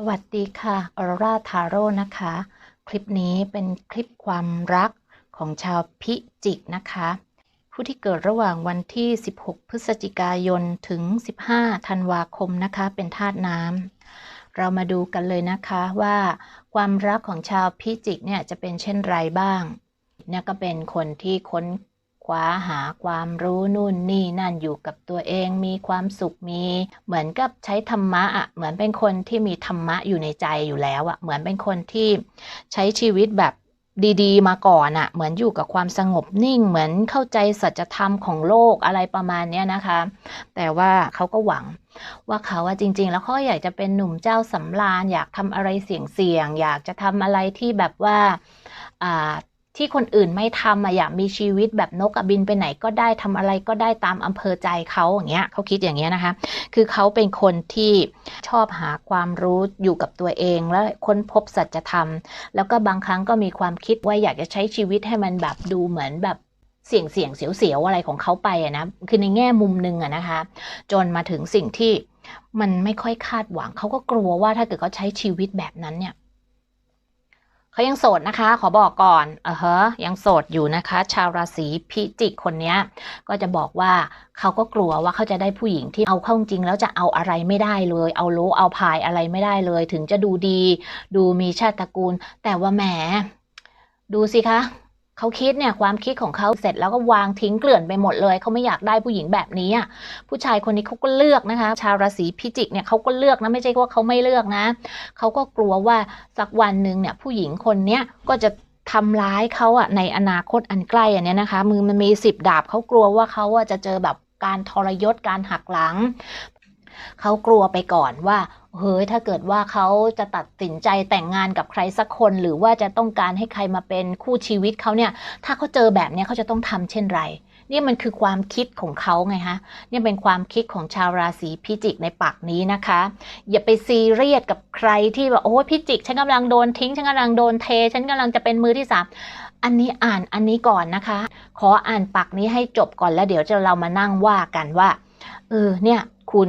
สวัสดีค่ะออรราทาโร่นะคะ คลิปนี้เป็นคลิปความรักของชาวพิจิกนะคะ ผู้ที่เกิดระหว่างวันที่ 16 พฤศจิกายนถึง 15 ธันวาคมนะคะ เป็นธาตุน้ำเรามาดูกันเลยนะคะว่าความรักของชาวพิจิกเนี่ยจะเป็นเช่นไรบ้างเนี่ยก็เป็นคนที่ค้น คว้าหาความรู้นู่นนี่นั่นอยู่กับตัวเองมีความสุขมี เหมือนกับใช้ธรรมะอะเหมือนเป็นคนที่มีธรรมะอยู่ในใจอยู่แล้วอะเหมือนเป็นคนที่ใช้ชีวิตแบบดีๆ มาก่อนอะเหมือนอยู่กับความสงบนิ่ง เหมือนเข้าใจสัจธรรมของโลกอะไรประมาณเนี้ยนะคะ แต่ว่าเขาก็หวังว่าเขาว่าจริง ๆ แล้วเขาอยากจะเป็นหนุ่มเจ้าสำราญ อยากทำอะไรเสี่ยงๆอยากจะทำอะไรที่แบบว่าอ่า ที่คนอื่นไม่ทำอะอยากมีชีวิตแบบนกบินไปไหนก็ได้ทำอะไรก็ได้ตามอำเภอใจเขาอย่างเงี้ยเขาคิดอย่างเงี้ยนะคะ คือเขาเป็นคนที่ชอบหาความรู้อยู่กับตัวเองแล้วค้นพบสัจธรรม แล้วก็บางครั้งก็มีความคิดว่าอยากจะใช้ชีวิตให้มันแบบดูเหมือนแบบเสี่ยงเสี่ยงเสียวเสียวอะไรของเขาไปอะนะ คือในแง่มุมหนึ่งอะนะคะ จนมาถึงสิ่งที่มันไม่ค่อยคาดหวัง เขาก็กลัวว่าถ้าเกิดเขาใช้ชีวิตแบบนั้นเนี่ย เขายังโสดนะคะ ขอบอกก่อนเออฮะยังโสดอยู่นะคะ ชาวราศีพิจิกคนนี้ก็จะบอกว่าเขาก็กลัวว่าเขาจะได้ผู้หญิงที่เอาเข้าจริงแล้วจะเอาอะไรไม่ได้เลย เอาโลเอาพายอะไรไม่ได้เลย ถึงจะดูดี ดูมีชาติตระกูล แต่ว่าแหมดูสิคะ เขาคิดเนี่ยความคิดของเขาเสร็จแล้วก็วางทิ้งเกลื่อนไปหมดเลย เขาไม่อยากได้ผู้หญิงแบบนี้อะผู้ชายคนนี้เขาก็เลือกนะคะ ชาวราศีพิจิกเนี่ยเขาก็เลือกนะไม่ใช่ว่าเขาไม่เลือกนะเขาก็กลัวว่าสักวันหนึ่งเนี่ยผู้หญิงคนเนี้ยก็จะทำร้ายเขาอะในอนาคตอันใกล้อันเนี้ยนะคะ มือมันมีสิบดาบเขากลัวว่าเขาอะจะเจอแบบการทรยศการหักหลัง เขากลัวไปก่อนว่าเฮ้ยถ้าเกิดว่าเขาจะตัดสินใจแต่งงานกับใครสักคน หรือว่าจะต้องการให้ใครมาเป็นคู่ชีวิตเขาเนี่ย ถ้าเขาเจอแบบเนี้ยเขาจะต้องทำเช่นไรนี่มันคือความคิดของเขาไงฮะเนี่ยเป็นความคิดของชาวราศีพิจิกในปักนี้นะคะ อย่าไปซีเรียสกับใครที่แบบโอ้พิจิก ฉันกำลังโดนทิ้ง ฉันกำลังโดนเท ฉันกำลังจะเป็นมือที่สามอันนี้อ่านอันนี้ก่อนนะคะ ขออ่านปักนี้ให้จบก่อนแล้วเดี๋ยวจะเรามานั่งว่ากันว่าเออเนี่ยคุณ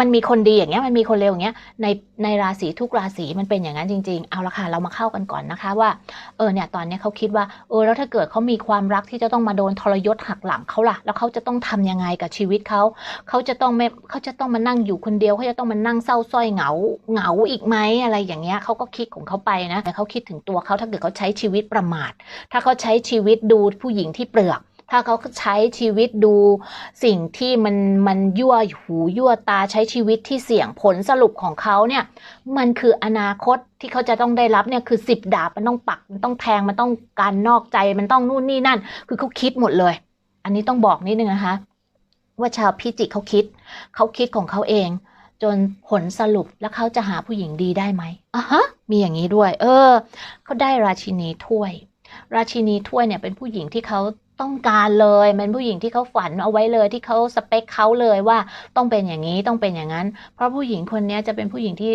มันมีคนดีอย่างเงี้ยมันมีคนเลวอย่างเงี้ยในในราศีทุกราศีมันเป็นอย่างนั้นจริง ๆ เอาละค่ะเรามาเข้ากันก่อนนะคะว่าเออเนี่ยตอนเนี้ยเขาคิดว่าเออแล้วถ้าเกิดเขามีความรักที่จะต้องมาโดนทรยศหักหลังเขาล่ะ แล้วเขาจะต้องทำยังไงกับชีวิตเขาเขาจะต้องไม่เขาจะต้องมานั่งอยู่คนเดียวเขาจะต้องมานั่งเศร้าส้อยเหงาเหงาอีกไหมอะไรอย่างเงี้ยเขาก็คิดของเขาไปนะแต่เขาคิดถึงตัวเขาถ้าเกิดเขาใช้ชีวิตประมาท ถ้าเขาใช้ชีวิตดูผู้หญิงที่เปลือก ถ้าเขาใช้ชีวิตดูสิ่งที่มันมันยั่วหูยั่วตาใช้ชีวิตที่เสี่ยงผลสรุปของเขาเนี่ย มันคืออนาคตที่เขาจะต้องได้รับเนี่ยคือสิบดาบมันต้องปักมันต้องแทงมันต้องการนอกใจมันต้องนู่นนี่นั่น คือเขาคิดหมดเลย อันนี้ต้องบอกนิดนึงนะคะ ว่าชาวพิจิกเขาคิด เขาคิดของเขาเอง จนผลสรุปแล้วเขาจะหาผู้หญิงดีได้ไหมอะฮะมีอย่างนี้ด้วย เออเขาได้ราชินีถ้วย ราชินีถ้วยเนี่ยเป็นผู้หญิงที่เขา ต้องการเลยเป็นผู้หญิงที่เขาฝันเอาไว้เลยที่เขาสเปคเขาเลยว่าต้องเป็นอย่างนี้ต้องเป็นอย่างนั้น เพราะผู้หญิงคนนี้จะเป็นผู้หญิงที่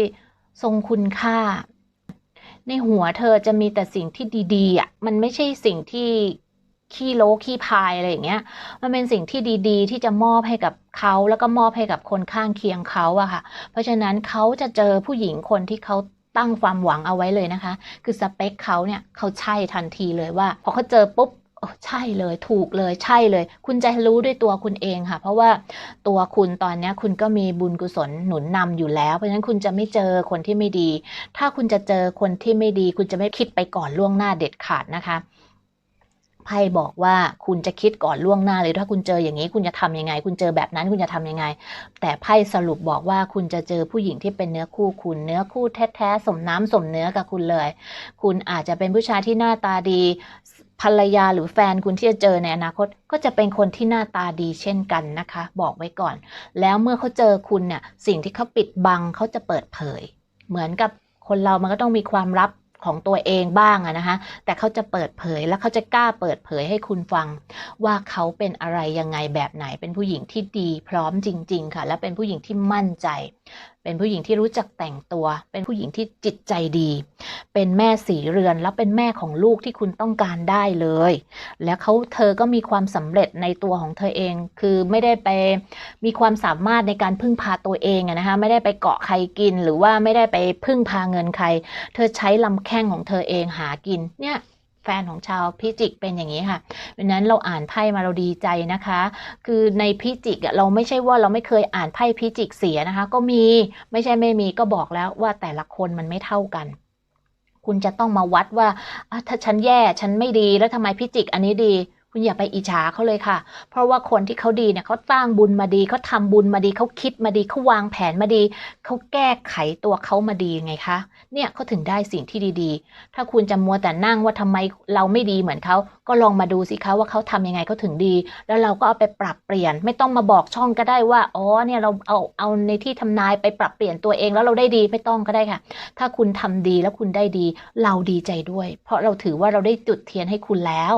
ทรงคุณค่า ในหัวเธอจะมีแต่สิ่งที่ดีๆอะมันไม่ใช่สิ่งที่ขี้โลขี้พายอะไรอย่างเงี้ย มันเป็นสิ่งที่ดีๆ ที่จะมอบให้กับเขาแล้วก็มอบให้กับคนข้างเคียงเขาอะค่ะ เพราะฉะนั้นเขาจะเจอผู้หญิงคนที่เขาตั้งความหวังเอาไว้เลยนะคะ คือสเปคเขาเนี่ยเขาใช่ทันทีเลยว่า พอเขาเจอปุ๊บ ใช่เลยถูกเลยใช่เลย คุณจะรู้ด้วยตัวคุณเองค่ะ เพราะว่าตัวคุณตอนนี้คุณก็มีบุญกุศลหนุนนำอยู่แล้ว เพราะฉะนั้นคุณจะไม่เจอคนที่ไม่ดี ถ้าคุณจะเจอคนที่ไม่ดี คุณจะไม่คิดไปก่อนล่วงหน้าเด็ดขาดนะคะไพ่บอกว่าคุณจะคิดก่อนล่วงหน้าเลยถ้าคุณเจออย่างนี้ คุณจะทำยังไง คุณเจอแบบนั้นคุณจะทำยังไง แต่ไพ่สรุปบอกว่าคุณจะเจอผู้หญิงที่เป็นเนื้อคู่คุณเนื้อคู่แท้ๆสมน้ำสมเนื้อกับคุณเลย คุณอาจจะเป็นผู้ชายที่หน้าตาดี ภรรยาหรือแฟนคุณที่จะเจอในอนาคต ก็จะเป็นคนที่หน้าตาดีเช่นกันนะคะ บอกไว้ก่อน แล้วเมื่อเขาเจอคุณเนี่ยสิ่งที่เขาปิดบังเขาจะเปิดเผย เหมือนกับคนเรามันก็ต้องมีความลับของตัวเองบ้างอะนะคะ แต่เขาจะเปิดเผยและเขาจะกล้าเปิดเผยให้คุณฟัง ว่าเขาเป็นอะไรยังไงแบบไหน เป็นผู้หญิงที่ดีพร้อมจริง ๆ ค่ะ และเป็นผู้หญิงที่มั่นใจเป็นผู้หญิงที่รู้จักแต่งตัว เป็นผู้หญิงที่จิตใจดี เป็นแม่สีเรือนแล้วเป็นแม่ของลูกที่คุณต้องการได้เลย และเขาเธอก็มีความสำเร็จในตัวของเธอเอง คือไม่ได้ไปมีความสามารถในการพึ่งพาตัวเองนะคะ ไม่ได้ไปเกาะใครกิน หรือว่าไม่ได้ไปพึ่งพาเงินใคร เธอใช้ลำแข้งของเธอเองหากิน เนี่ย แฟนของชาวพิจิกเป็นอย่างนี้ค่ะดังนั้นเราอ่านไพ่มาเราดีใจนะคะ คือในพิจิกเราไม่ใช่ว่าเราไม่เคยอ่านไพ่พิจิกเสียนะคะ ก็มีไม่ใช่ไม่มีก็บอกแล้วว่าแต่ละคนมันไม่เท่ากัน คุณจะต้องมาวัดว่าถ้าฉันแย่ฉันไม่ดีแล้วทำไมพิจิกอันนี้ดี คุณอย่าไปอิจฉาเขาเลยค่ะ เพราะว่าคนที่เขาดีเนี่ยเขาสร้งบุญมาดีเขาทำบุญมาดีเขาคิดมาดีเขาวางแผนมาดีเขาแก้ไขตัวเขามาดีไงคะ เนี่ยเขาถึงได้สิ่งที่ดีๆ ถ้าคุณจะมัวแต่นั่งว่าทำไมเราไม่ดีเหมือนเขาก็ลองมาดูสิคะว่าเขาทำยังไงเขาถึงดี แล้วเราก็เอาไปปรับเปลี่ยน ไม่ต้องมาบอกช่องก็ได้ว่าอ๋อเนี่ยเราเอาเอาในที่ทำนายไปปรับเปลี่ยนตัวเองแล้วเราได้ดีไม่ต้องก็ได้ค่ะ ถ้าคุณทำดีแล้วคุณได้ดี เราดีใจด้วย เพราะเราถือว่าเราได้จุดเทียนให้คุณแล้ว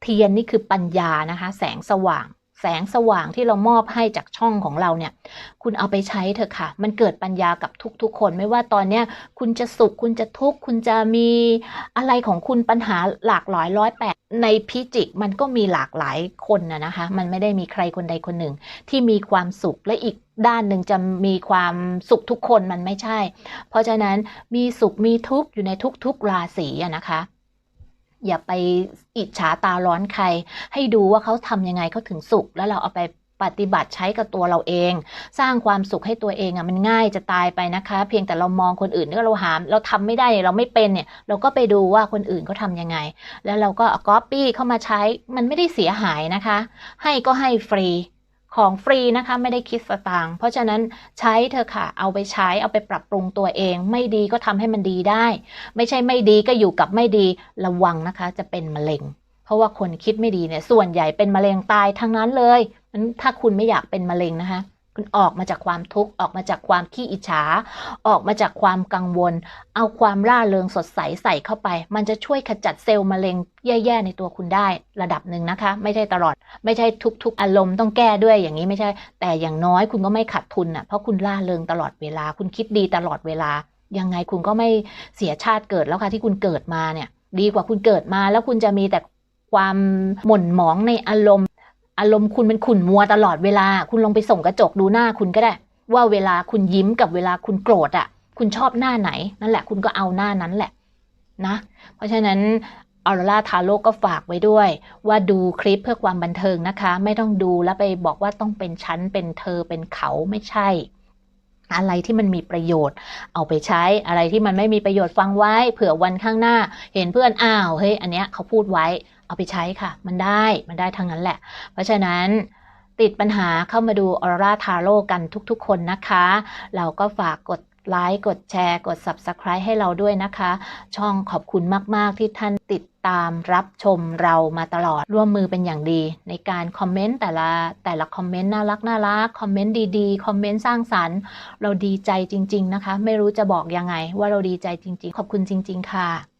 เทียนนี่คือปัญญานะคะ แสงสว่าง แสงสว่างที่เรามอบให้จากช่องของเราเนี่ย คุณเอาไปใช้เถอะค่ะ มันเกิดปัญญากับทุกๆ คน ไม่ว่าตอนเนี้ยคุณจะสุขคุณจะทุกข์คุณจะมีอะไรของคุณปัญหาหลากหลายร้อยแปดในพิจิกมันก็มีหลากหลายคนนะนะคะ มันไม่ได้มีใครคนใดคนหนึ่ง ที่มีความสุขและอีกด้านหนึ่งจะมีความสุขทุกคนมันไม่ใช่ เพราะฉะนั้นมีสุขมีทุกข์อยู่ในทุกๆราศีอะนะคะ อย่าไปอิจฉาตาร้อนใคร ให้ดูว่าเขาทำยังไงเขาถึงสุข แล้วเราเอาไปปฏิบัติใช้กับตัวเราเอง สร้างความสุขให้ตัวเองอะมันง่ายจะตายไปนะคะ เพียงแต่เรามองคนอื่นก็เราหาม เราทำไม่ได้เราไม่เป็นเนี่ย เราก็ไปดูว่าคนอื่นเขาทำยังไง แล้วเราก็เอาก๊อปปี้เข้ามาใช้มันไม่ได้เสียหายนะคะ ให้ก็ให้ฟรี ของฟรีนะคะไม่ได้คิดสตางค์เพราะฉะนั้นใช้เธอค่ะ เอาไปใช้เอาไปปรับปรุงตัวเอง ไม่ดีก็ทำให้มันดีได้ ไม่ใช่ไม่ดีก็อยู่กับไม่ดีระวังนะคะ จะเป็นมะเร็ง เพราะว่าคนคิดไม่ดีเนี่ยส่วนใหญ่เป็นมะเร็งตายทั้งนั้นเลยมันถ้าคุณไม่อยากเป็นมะเร็งนะคะ ออกมาจากความทุกข์ ออกมาจากความขี้อิจฉา ออกมาจากความกังวล เอาความร่าเริงสดใสใส่เข้าไป มันจะช่วยขจัดเซลล์มะเร็งแย่ๆในตัวคุณได้ระดับหนึ่งนะคะ ไม่ใช่ตลอด ไม่ใช่ทุกๆ อารมณ์ต้องแก้ด้วยอย่างนี้ไม่ใช่ แต่อย่างน้อยคุณก็ไม่ขาดทุนอะเพราะคุณร่าเริงตลอดเวลา คุณคิดดีตลอดเวลา ยังไงคุณก็ไม่เสียชาติเกิดแล้วค่ะที่คุณเกิดมาเนี่ย ดีกว่าคุณเกิดมาแล้วคุณจะมีแต่ความหม่นหมองในอารมณ์ อารมณ์คุณเป็นขุ่นมัวตลอดเวลา คุณลองไปส่งกระจกดูหน้าคุณก็ได้ ว่าเวลาคุณยิ้มกับเวลาคุณโกรธอะ คุณชอบหน้าไหน นั่นแหละ คุณก็เอาหน้านั้นแหละนะ เพราะฉะนั้นออร่าทาโร่ก็ฝากไว้ด้วย ว่าดูคลิปเพื่อความบันเทิงนะคะ ไม่ต้องดูแล้วไปบอกว่าต้องเป็นฉันเป็นเธอเป็นเขาไม่ใช่ อะไรที่มันมีประโยชน์ เอาไปใช้อะไรที่มันไม่มีประโยชน์ฟังไว้ เผื่อวันข้างหน้า เห็นเพื่อนอ้าวเฮ้ยอันเนี้ยเขาพูดไว้ เอาไปใช้ค่ะ มันได้มันได้ทั้งนั้นแหละ เพราะฉะนั้นติดปัญหาเข้ามาดูออร่าทาโร่กันทุกๆ คนนะคะ เราก็ฝากกดไลค์กดแชร์กด Subscribe ให้เราด้วยนะคะ ช่องขอบคุณมาก ๆ ที่ท่านติดตามรับชมเรามาตลอดร่วมมือเป็นอย่างดี ในการคอมเมนต์แต่ละแต่ละคอมเมนต์น่ารักน่ารักคอมเมนต์ดีๆ คอมเมนต์สร้างสรรค์เราดีใจจริง ๆ นะคะ ไม่รู้จะบอกยังไงว่าเราดีใจจริง ๆ ขอบคุณจริง ๆ ค่ะ